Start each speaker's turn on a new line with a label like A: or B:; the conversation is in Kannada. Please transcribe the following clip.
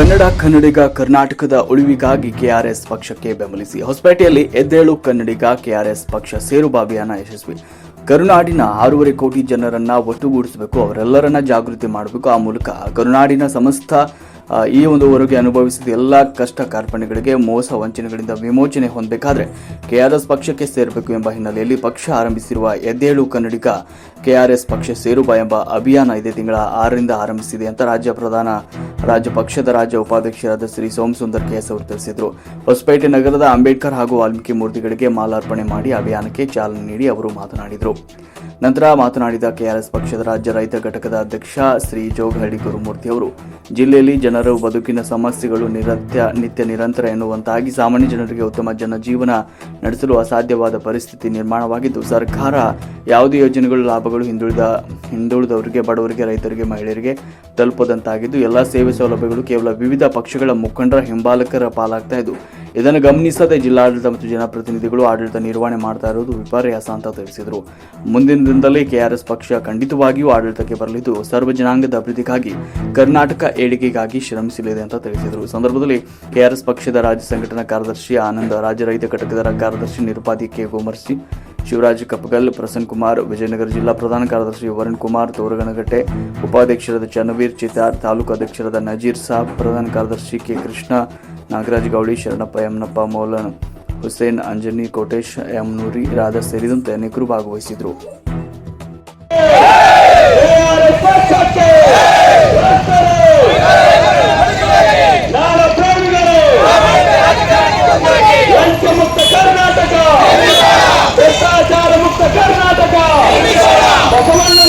A: ಕನ್ನಡ ಕನ್ನಡಿಗ ಕರ್ನಾಟಕದ ಉಳಿವಿಗಾಗಿ ಕೆಆರ್ಎಸ್ ಪಕ್ಷಕ್ಕೆ ಬೆಂಬಲಿಸಿ ಹೊಸಪೇಟೆಯಲ್ಲಿ ಎದ್ದೇಳು ಕನ್ನಡಿಗ ಕೆಆರ್ಎಸ್ ಪಕ್ಷ ಸೇರುವ ಯಶಸ್ವಿ. ಕರುನಾಡಿನ ಆರೂವರೆ ಕೋಟಿ ಜನರನ್ನ ಒಟ್ಟುಗೂಡಿಸಬೇಕು, ಅವರೆಲ್ಲರನ್ನ ಜಾಗೃತಿ ಮಾಡಬೇಕು. ಆ ಮೂಲಕ ಕರುನಾಡಿನ ಸಮಸ್ತ ಈ ಒಂದು ವರೆಗೆ ಅನುಭವಿಸಿದ ಎಲ್ಲ ಕಷ್ಟ ಕಾರ್ಪಣೆಗಳಿಗೆ ಮೋಸ ವಂಚನೆಗಳಿಂದ ವಿಮೋಚನೆ ಹೊಂದಬೇಕಾದ್ರೆ ಕೆಆರ್ಎಸ್ ಪಕ್ಷಕ್ಕೆ ಸೇರಬೇಕು ಎಂಬ ಹಿನ್ನೆಲೆಯಲ್ಲಿ ಪಕ್ಷ ಆರಂಭಿಸಿರುವ ಎದ್ದೇಳು ಕನ್ನಡಿಗ ಕೆಆರ್ಎಸ್ ಪಕ್ಷ ಸೇರುಬ ಎಂಬ ಅಭಿಯಾನ ಇದೇ ತಿಂಗಳ ಆರರಿಂದ ಆರಂಭಿಸಿದೆ ಅಂತ ರಾಜ್ಯ ಪ್ರಧಾನ ರಾಜ್ಯ ಪಕ್ಷದ ರಾಜ್ಯ ಉಪಾಧ್ಯಕ್ಷರಾದ ಶ್ರೀ ಸೋಮಸುಂದರ್ ಅವರು ತಿಳಿಸಿದರು. ಹೊಸಪೇಟೆ ನಗರದ ಅಂಬೇಡ್ಕರ್ ಹಾಗೂ ವಾಲ್ಮೀಕಿ ಮೂರ್ತಿಗಳಿಗೆ ಮಾಲಾರ್ಪಣೆ ಮಾಡಿ ಅಭಿಯಾನಕ್ಕೆ ಚಾಲನೆ ನೀಡಿ ಅವರು ಮಾತನಾಡಿದರು. ನಂತರ ಮಾತನಾಡಿದ ಕೆಆರ್ಎಸ್ ಪಕ್ಷದ ರಾಜ್ಯ ರೈತ ಘಟಕದ ಅಧ್ಯಕ್ಷ ಶ್ರೀ ಜೋಗಹಳ್ಳಿ ಗುರುಮೂರ್ತಿ ಅವರು, ಜಿಲ್ಲೆಯಲ್ಲಿ ಜನರ ಬದುಕಿನ ಸಮಸ್ಯೆಗಳು ನಿರತ್ಯ, ನಿತ್ಯ ನಿರಂತರ ಎನ್ನುವಂತಾಗಿ ಸಾಮಾನ್ಯ ಜನರಿಗೆ ಉತ್ತಮ ಜನಜೀವನ ನಡೆಸಲು ಅಸಾಧ್ಯವಾದ ಪರಿಸ್ಥಿತಿ ನಿರ್ಮಾಣವಾಗಿದ್ದು, ಸರ್ಕಾರ ಯಾವುದೇ ಯೋಜನೆಗಳು, ಲಾಭಗಳು ಹಿಂದುಳಿದ, ಹಿಂದುಳಿದವರಿಗೆ, ಬಡವರಿಗೆ, ರೈತರಿಗೆ, ಮಹಿಳೆಯರಿಗೆ ತಲುಪದಂತಾಗಿದ್ದು, ಎಲ್ಲ ಸೇವೆ ಸೌಲಭ್ಯಗಳು ಕೇವಲ ವಿವಿಧ ಪಕ್ಷಗಳ ಮುಖಂಡರ ಹಿಂಬಾಲಕರ ಪಾಲಾಗ್ತಾ ಇದ್ದು, ಇದನ್ನು ಗಮನಿಸದೆ ಜಿಲ್ಲಾಡಳಿತ ಮತ್ತು ಜನಪ್ರತಿನಿಧಿಗಳು ಆಡಳಿತ ನಿರ್ವಹಣೆ ಮಾಡ್ತಾ ಇರುವುದು ವಿಪರ್ಯಾಸ ಅಂತ ತಿಳಿಸಿದರು. ಮುಂದಿನ ದಿನದಲ್ಲಿ ಕೆಆರ್ಎಸ್ ಪಕ್ಷ ಖಂಡಿತವಾಗಿಯೂ ಆಡಳಿತಕ್ಕೆ ಬರಲಿದ್ದು, ಸರ್ವ ಜನಾಂಗದ ಅಭಿವೃದ್ಧಿಗಾಗಿ ಕರ್ನಾಟಕ ಏಳಿಗೆಗಾಗಿ ಶ್ರಮಿಸಲಿದೆ ಅಂತ ತಿಳಿಸಿದರು. ಸಂದರ್ಭದಲ್ಲಿ ಕೆಆರ್ಎಸ್ ಪಕ್ಷದ ರಾಜ್ಯ ಸಂಘಟನಾ ಕಾರ್ಯದರ್ಶಿ ಆನಂದ ರಾಜ್ಯ ರೈತ ಘಟಕದ ಕಾರ್ಯದರ್ಶಿ ನಿರುಪಾದಿ ಕೆ. ಗೋಮರ್ಸಿ ಶಿವರಾಜ್ ಕಪ್ಪಗಲ್ ಪ್ರಸನ್ ಕುಮಾರ್ ವಿಜಯನಗರ ಜಿಲ್ಲಾ ಪ್ರಧಾನ ಕಾರ್ಯದರ್ಶಿ ವರುಣ್ ಕುಮಾರ್ ತೋರಗಣಗಟ್ಟೆ ಉಪಾಧ್ಯಕ್ಷರಾದ ಚನ್ನವೀರ್ ಚಿತಾರ್ ತಾಲೂಕು ಅಧ್ಯಕ್ಷರಾದ ನಜೀರ್ ಸಾಬ್ ಪ್ರಧಾನ ಕಾರ್ಯದರ್ಶಿ ಕೆ ಕೃಷ್ಣ ನಾಗರಾಜ್ ಗೌಡಿ ಶರಣಪ್ಪ ಯಮನಪ್ಪ ಮೌಲನ್ ಹುಸೇನ್ ಅಂಜನಿ ಕೋಟೇಶ್ ಯಮನೂರಿ ರಾಧಾ ಸೇರಿದಂತೆ ಅನೇಕರು ಭಾಗವಹಿಸಿದರು
B: 아, 어서
C: 말라!